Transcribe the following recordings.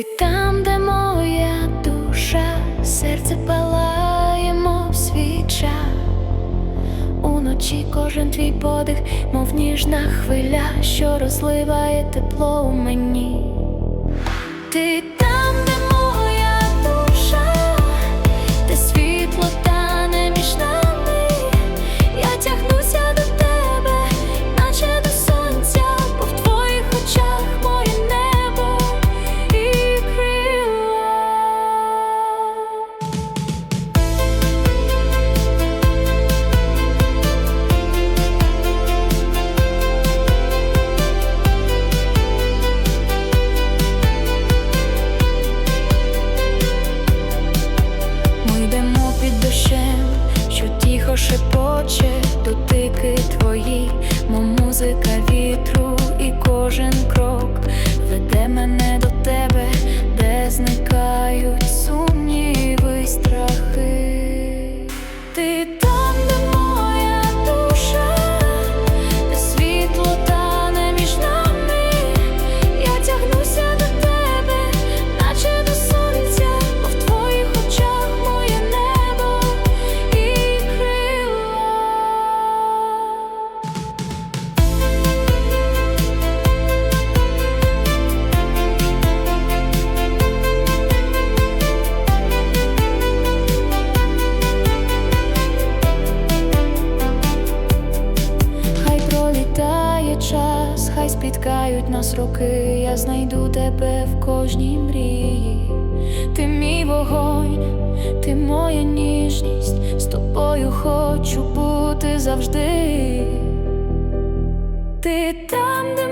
Ти там, де моя душа, серце палає, мов свіча, уночі кожен твій подих, мов ніжна хвиля, що розливає тепло у мені. Ти спіткають нас роки, я знайду тебе в кожній мрії, ти мій вогонь, ти моя ніжність, з тобою хочу бути завжди. Ти там, де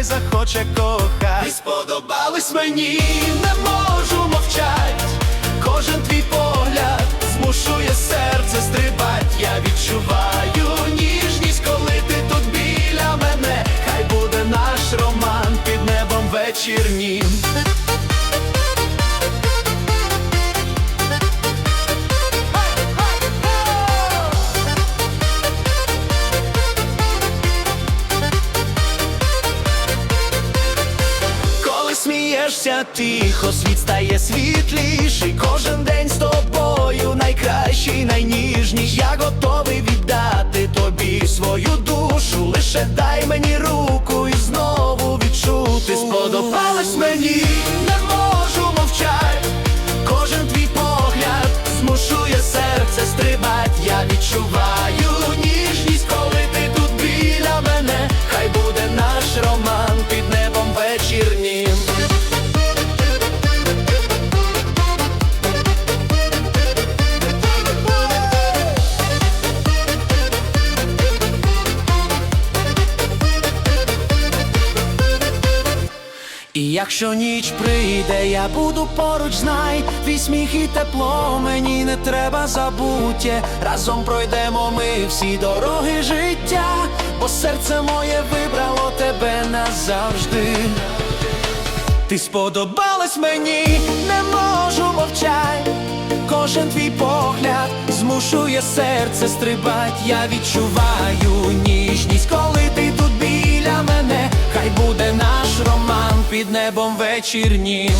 хай захоче кохати Ти сподобались мені, не можу мовчать, кожен твій погляд змушує серце стрибать, я відчуваю ніжність, коли ти тут біля мене, хай буде наш роман під небом вечірнім. Тихо, світ стає світліший. Кожен день з тобою найкращий, найніжніший. Я готовий віддати тобі свою душу. Лише дай мені руку і знову відчути. Сподобалось мені, якщо ніч прийде, я буду поруч, знай Твій сміх і тепло мені не треба забуття Разом пройдемо ми всі дороги життя, бо серце моє вибрало тебе назавжди. Ти сподобалась мені, не можу мовчать. Кожен твій погляд змушує серце стрибать. Я відчуваю ніжність, коли Хай буде наш роман під небом вечірнім.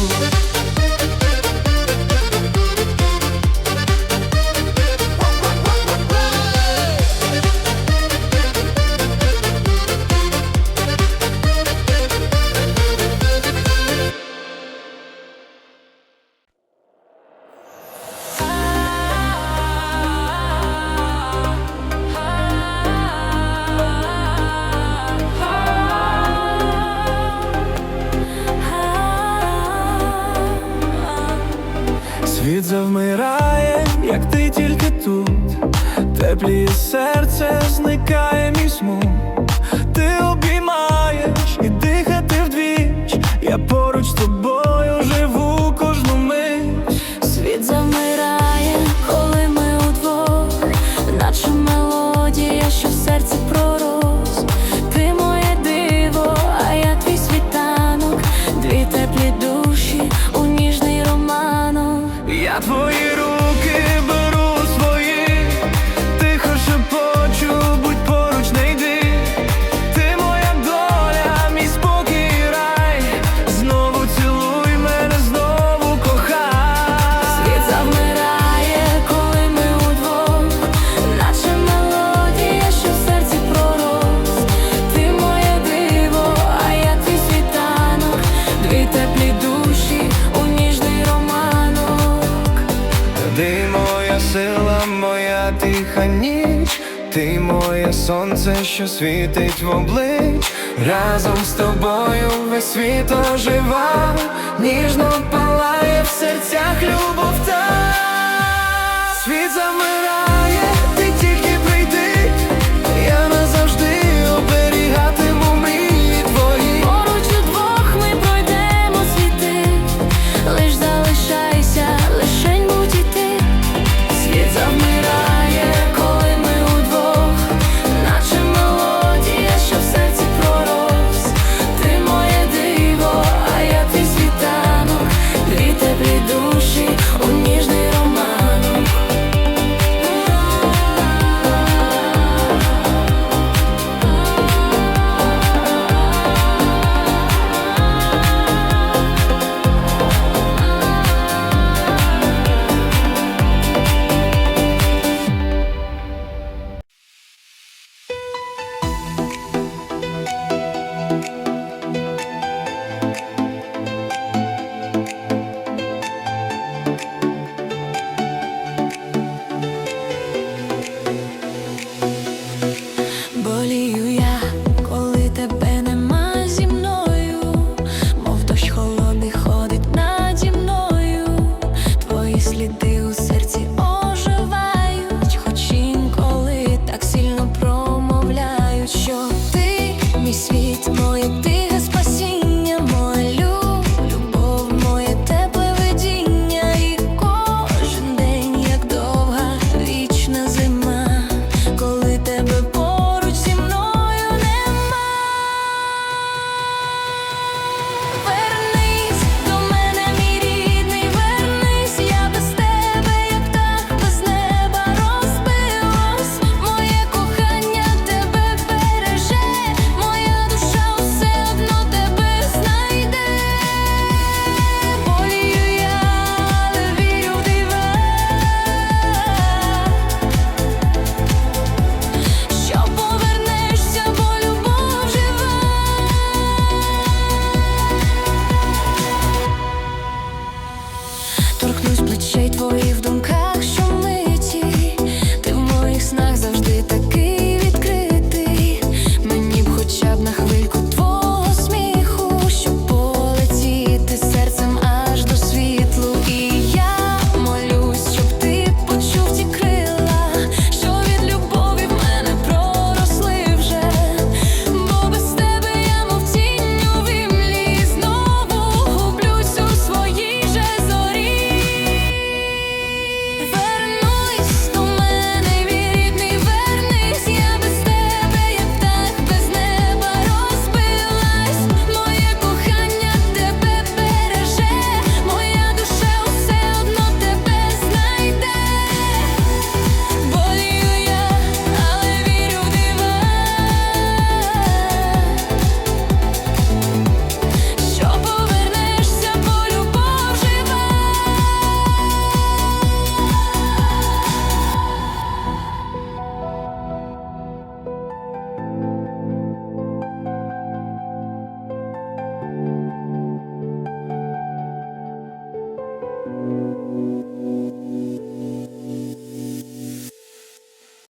тиха ніч, ти моє сонце, що світить в облич, разом з тобою весь світ ожива, ніжно палає в серцях любов та світ замив.